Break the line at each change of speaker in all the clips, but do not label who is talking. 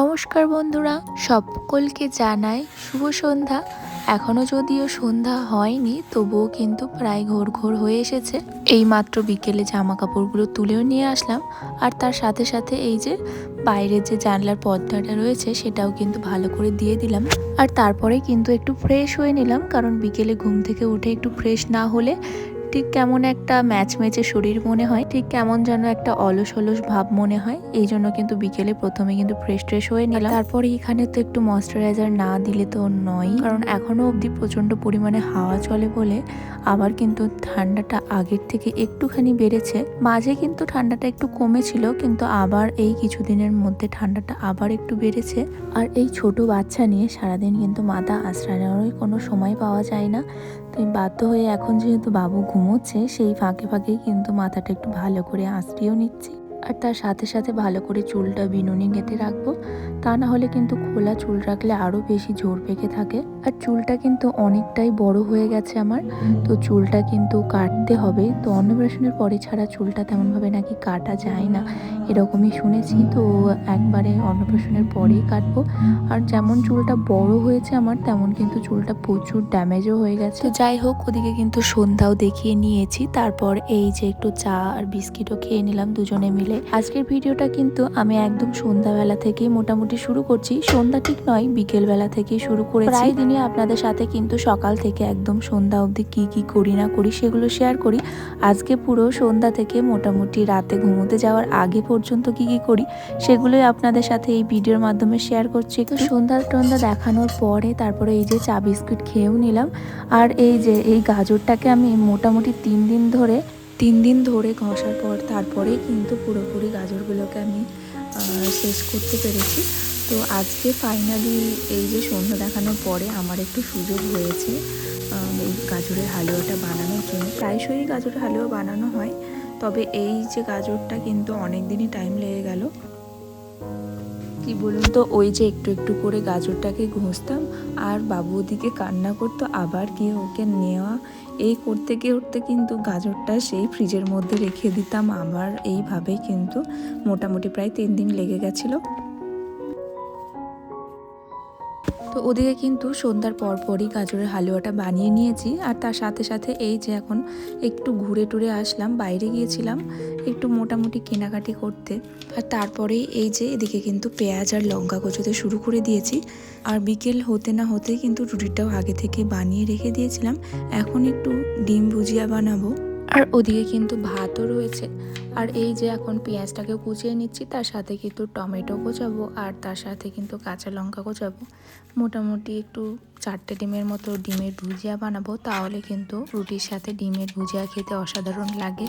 নমস্কার বন্ধুরা, সকলকে জানাই শুভ সন্ধ্যা। এখনও যদিও সন্ধ্যা হয়নি, তবুও কিন্তু প্রায় ঘোর ঘোর হয়ে এসেছে। এই মাত্র বিকেলে জামা কাপড়গুলো তুলেও নিয়ে আসলাম। আর তার সাথে সাথে এই যে বাইরের যে জানলার পর্দাটা রয়েছে, সেটাও কিন্তু ভালো করে দিয়ে দিলাম। আর তারপরে কিন্তু একটু ফ্রেশ হয়ে নিলাম, কারণ বিকেলে ঘুম থেকে উঠে একটু ফ্রেশ না হলে ঠিক কেমন একটা ম্যাচ ম্যাচে শরীর মনে হয়, ঠিক কেমন যেন একটা অলস অলস ভাব মনে হয়, এই জন্য কিন্তু বিকেলে প্রথমে কিন্তু ফ্রেশ ট্রেশ হয়ে নিলাম। তারপরে এখানে তো একটু ময়শ্চারাইজার না দিলে তো নয়, কারণ এখনও অবধি প্রচণ্ড পরিমাণে হাওয়া চলে বলে আবার কিন্তু ঠান্ডাটা আগের থেকে একটুখানি বেড়েছে। মাঝে কিন্তু ঠান্ডাটা একটু কমেছিল, কিন্তু আবার এই কিছুদিনের মধ্যে ঠান্ডাটা আবার একটু বেড়েছে। আর এই ছোট বাচ্চা নিয়ে সারাদিন কিন্তু মাথা আশ্রয় নেওয়ারই কোনো সময় পাওয়া যায় না। তো বাধ্য হয়ে এখন যেহেতু বাবু ঘুমোচ্ছে, সেই ফাঁকে ফাঁকে কিন্তু মাথাটা একটু ভালো করে আঁচড়িয়েও নিচ্ছি। আর তার সাথে সাথে ভালো করে চুলটা বিনুনি গেঁথে রাখব। তা না হলে কিন্তু খোলা চুল রাখলে আরও বেশি জোর পেকে থাকে। আর চুলটা কিন্তু অনেকটাই বড় হয়ে গেছে আমার। তো চুলটা কিন্তু কাটতে হবে। তো অন্নপ্রাশনের পরে ছাড়া চুলটা তেমনভাবে নাকি কাটা যায় না, এরকমই শুনেছি। তো একবারে অন্নপ্রাশনের পরেই কাটবো। আর যেমন চুলটা বড় হয়েছে আমার, তেমন কিন্তু চুলটা প্রচুর ড্যামেজও হয়ে গেছে। তো যাই হোক, ওদিকে কিন্তু সন্ধ্যাও দেখিয়ে নিয়েছি। তারপর এই যে একটু চা আর বিস্কিটও খেয়ে নিলাম দুজনে মিলে। আজকের ভিডিওটা কিন্তু আমি একদম সন্ধ্যাবেলা থেকেই মোটামুটি শুরু করছি। সন্ধ্যা ঠিক নয় বিকেল বেলা থেকেই শুরু করেছি। প্রায় দিনই আপনাদের সাথে কিন্তু সকাল থেকে একদম সন্ধ্যা অবধি কি কি করি না করি সেগুলো শেয়ার করি। আজকে পুরো সন্ধ্যা থেকে মোটামুটি রাতে ঘুমোতে যাওয়ার আগে পর্যন্ত কি কি করি সেগুলোই আপনাদের সাথে এই ভিডিওর মাধ্যমে শেয়ার করছি তো সন্ধ্যা টন্ধ্যা দেখানোর পরে তারপরে এই যে চা বিস্কুট খেয়েও নিলাম। আর এই যে এই গাজরটাকে আমি মোটামুটি তিন দিন ধরে তিন দিন ধরে ঘষার পর তারপরে কিন্তু পুরোপুরি গাজরগুলোকে আমি শেষ করতে পেরেছি। তো আজকে ফাইনালি এই যে সন্ধ্যা দেখানোর পরে আমার একটু সুযোগ হয়েছে এই গাজরের হালুয়াটা বানানোর জন্য। প্রায়শই গাজরের হালুয়া বানানো হয়, তবে এই যে গাজরটা কিন্তু অনেক দিনই টাইম লেগে গেল। কি বলুন তো, ওই যে একটু একটু করে গাজরটাকে ঘষতাম, আর বাবু ওদিকে কান্না করতো, আবার গিয়ে ওকে নেওয়া। এই করতে গিয়ে উঠতে কিন্তু গাজরটা সেই ফ্রিজের মধ্যে রেখে দিতাম। আবার এইভাবেই কিন্তু মোটামুটি প্রায় তিন দিন লেগে গেছিল। তো ওদিকে কিন্তু সন্ধ্যার পর পরই গাজরের হালুয়াটা বানিয়ে নিয়েছি। আর তার সাথে সাথে এই যে এখন একটু ঘুরে টুরে আসলাম, বাইরে গিয়েছিলাম একটু মোটামুটি কেনাকাটি করতে। আর তারপরেই এই যে এদিকে কিন্তু পেঁয়াজ আর লঙ্কা কচুতে শুরু করে দিয়েছি। আর বিকেল হতে না হতেই কিন্তু রুটিটাও আগে থেকে বানিয়ে রেখে দিয়েছিলাম। এখন একটু ডিম ভুজিয়া বানাবো। আর ওদিকে কিন্তু ভাতও রয়েছে। আর এই যে এখন পেঁয়াজটাকে কুচিয়ে নিচ্ছি, তার সাথে কিন্তু টমেটো কোচাবো আর তার সাথে কিন্তু কাঁচা লঙ্কা কোচাবো। মোটামুটি একটু চারটে ডিমের মতো ডিমের ভুজিয়া বানাবো, তাহলে কিন্তু রুটির সাথে ডিমের ভুজিয়া খেতে অসাধারণ লাগে।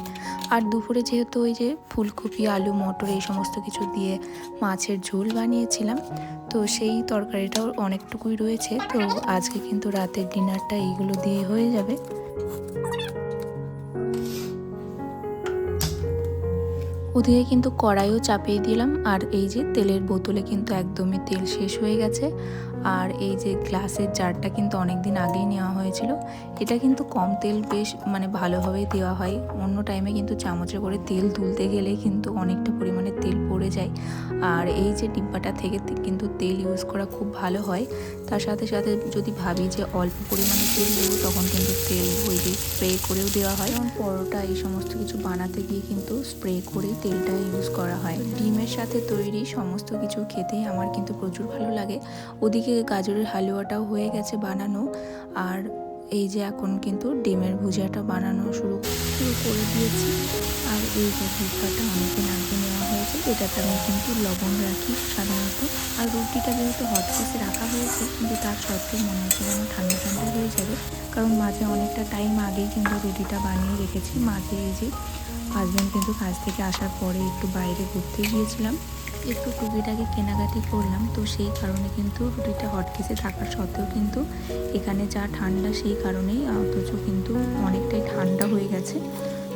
আর দুপুরে যেহেতু ওই যে ফুলকপি, আলু, মটর এই সমস্ত কিছু দিয়ে মাছের ঝোল বানিয়েছিলাম, তো সেই তরকারিটাও অনেকটুকুই রয়েছে। তো আজকে কিন্তু রাতের ডিনারটা এইগুলো দিয়ে হয়ে যাবে। ওদিকে কিন্তু কড়াইও চাপিয়ে দিলাম আর এই যে তেলের বোতলে কিন্তু একদমই তেল শেষ হয়ে গেছে। আর এই যে গ্লাসের জারটা কিন্তু অনেক দিন আগেই নেওয়া হয়েছিল, এটা কিন্তু কম তেল বেশ মানে ভালোভাবেই দেওয়া হয়। অন্য টাইমে কিন্তু চামচে করে তেল তুলতে গেলে কিন্তু অনেকটা পরিমাণে তেল পড়ে যায়। আর এই যে ডিব্বাটা থেকে কিন্তু তেল ইউজ করা খুব ভালো হয়। তার সাথে সাথে যদি ভাবি যে অল্প পরিমাণে তেল দেবো, তখন কিন্তু তেল ওই যে স্প্রে করেও দেওয়া হয়। যেমন পরোটা এই সমস্ত কিছু বানাতে গিয়ে কিন্তু স্প্রে করেই তেলটা ইউজ করা হয়। ডিমের সাথে তৈরি সমস্ত কিছু খেতেই আমার কিন্তু প্রচুর ভালো লাগে। ওদিকে গাজরের হালুয়াটাও হয়ে গেছে বানানো। আর এই যে এখন কিন্তু ডিমের ভুজিয়াটা বানানো শুরু শুরু করে দিয়েছি। আর এই যে ভুজিয়াটা অনেকদিন আগে নেওয়া হয়েছে, এটাতে আমি কিন্তু লবণ রাখি সাধারণত। আর রুটিটা যেহেতু হট কেসে রাখা হয়েছে, কিন্তু তার সত্ত্বেও মনে হচ্ছে যেন ঠান্ডা ঠান্ডা হয়ে যাবে। কারণ মাঝে অনেকটা টাইম আগেই কিন্তু রুটিটা বানিয়ে রেখেছি। মাঝে এই যে হাজব্যান্ড কিন্তু কাজ থেকে আসার পরে একটু বাইরে ঘুরতে গিয়েছিলাম। একটু টুকিটাকি কেনাকাটি করলাম, তো সেই কারণে কিন্তু রুটিটা হটকেসে থাকার সত্ত্বেও কিন্তু এখানে যা ঠান্ডা সেই কারণেই অথচ কিন্তু অনেকটাই ঠান্ডা হয়ে গেছে।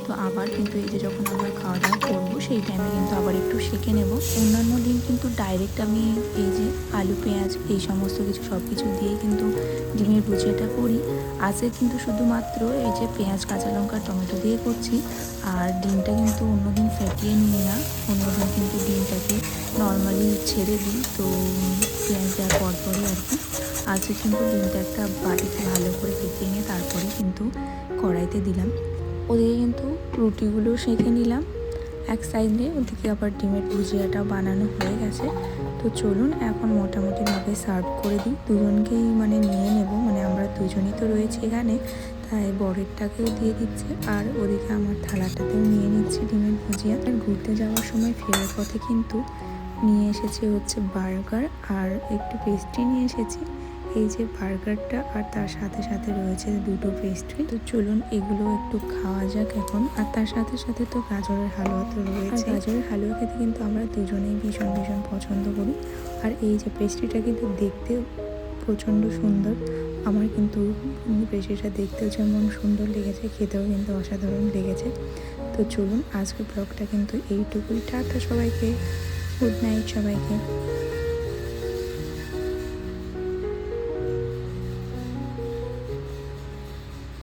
তো আবার কিন্তু এই যে যখন আমরা খাওয়া দাওয়া করব, সেই টাইমে কিন্তু আবার একটু সেঁকে নেব। অন্যান্য দিন কিন্তু ডাইরেক্ট আমি এই যে আলু, পেঁয়াজ এই সমস্ত কিছু সব কিছু দিয়ে কিন্তু ডিমের ভুজিয়াটা করি। আজকে কিন্তু শুধুমাত্র এই যে পেঁয়াজ, কাঁচা লঙ্কা, টমেটো দিয়ে করছি। আর ডিমটা কিন্তু অন্যদিন ফেটিয়ে নিই না। অন্যদিন কিন্তু ডিমটাকে নর্মালি ছেড়ে দিই। তো পেঁয়াজ দেওয়ার পরপরই আর কি। আজকে কিন্তু ডিমটা একটা বাটিতে ভালো করে ফেটিয়ে নিয়ে তারপরে কিন্তু কড়াইতে দিলাম। ওদিকে কিন্তু রুটিগুলো সেঁকে নিলাম। এক সাইডে ওদিকে আবার ডিমের ভুজিয়াটাও বানানো হয়ে গেছে। তো চলুন এখন মোটামুটিভাবে সার্ভ করে দিই। দুজনকেই মানে নিয়ে নেব। মানে আমরা দুজনই তো রয়েছি এখানে, তাই বরেরটাকেও দিয়ে দিচ্ছে আর ওদিকে আমার থালাটাতেও নিয়ে নিচ্ছে ডিমের ভুজিয়া। আর ঘুরতে যাওয়ার সময় ফেরার পথে কিন্তু নিয়ে এসেছি হচ্ছে বার্গার আর একটু পেস্ট্রি নিয়ে এসেছি। এই যে বার্গারটা আর তার সাথে সাথে রয়েছে দুটো পেস্ট্রি তো চলুন এগুলো একটু খাওয়া যাক এখন। আর তার সাথে সাথে তো গাজরের হালুয়া তো রয়েছে। গাজরের হালুয়া খেতে কিন্তু আমরা দুজনেই ভীষণ ভীষণ পছন্দ করি। আর এই যে পেস্ট্রিটা কিন্তু দেখতে প্রচণ্ড সুন্দর। আমার কিন্তু পেস্ট্রিটা দেখতেও যেমন সুন্দর লেগেছে, খেতেও কিন্তু অসাধারণ লেগেছে। তো চলুন আজকের ব্লগটা কিন্তু এইটুকুই। টাটা সবাইকে। গুড নাইট সবাইকে।